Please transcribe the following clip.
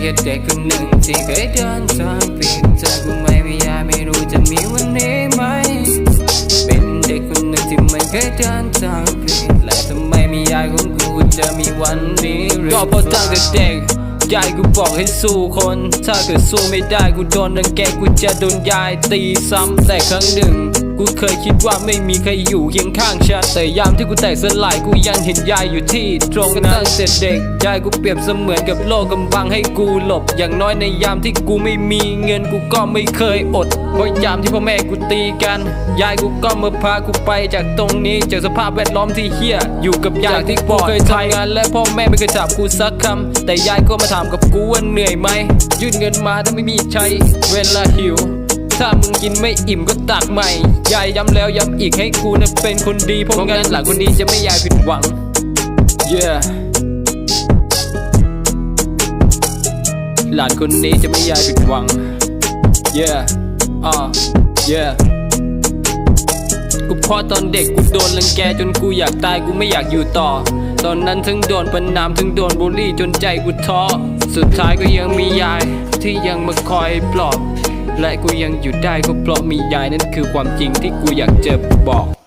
เด็กคนหนึ่งที่เคยเดินทางผิดเธอกูไม่พยายามไม่รู้จะมีวันนี้ไหม เป็นเด็กคนหนึ่งที่ไม่เคยเดินทางผิดและทำไมไม่อยากของกูจะมีวันนี้หรือก็เพราะตั้งแต่เด็กยายกูบอกให้สู้คน ถ้าเกิดสู้ไม่ได้กูโดนรังแกกูจะโดนยายตีซ้ำแต่ครั้งหนึ่ง กูเคยคิดว่าไม่มีใครอยู่เคียงข้างฉันแต่ยามที่กูแตกสลายกูยังเห็นยายอยู่ที่ตรงนั้นตั้งแต่เด็กยายกูเปรียบเสมือนกับโลกกำบังให้กูหลบ อย่างน้อยในยามที่กูไม่มีเงินกูก็ไม่เคยอดเพราะยามที่พ่อแม่กูตีกัน ยายกูก็มาพากูไปจากตรงนี้จากสภาพแวดล้อมที่เฮี้ยอยู่กับยายที่กูเคยทำงานและพ่อแม่ไม่เคยถามกูสักคำแต่ยายก็มาถามกับกูว่าเหนื่อยไหมยื่นเงินมาถ้าไม่มีใช้เวลาหิว ถ้ามึงกินไม่อิ่มก็ตักใหม่ยายย้ำแล้วย้ำอีกให้กูนะเป็นคนดีเพราะงั้นหลังคนดีจะไม่ยายผิดหวัง yeah หลานคนนี้จะไม่ยายผิดหวัง yeah อ่า yeah กูพราะตอนเด็กกูโดนรังแกจนกูอยากตายกูไม่อยากอยู่ต่อ ตอนนั้นทั้งโดนประนามทั้งโดนบูลลี่จนใจกูท้อ สุดท้ายก็ยังมียายที่ยังมาคอยปลอบ และกูยังอยู่ได้ก็เพราะมียายนั่นคือความจริงที่กูอยากจะบอก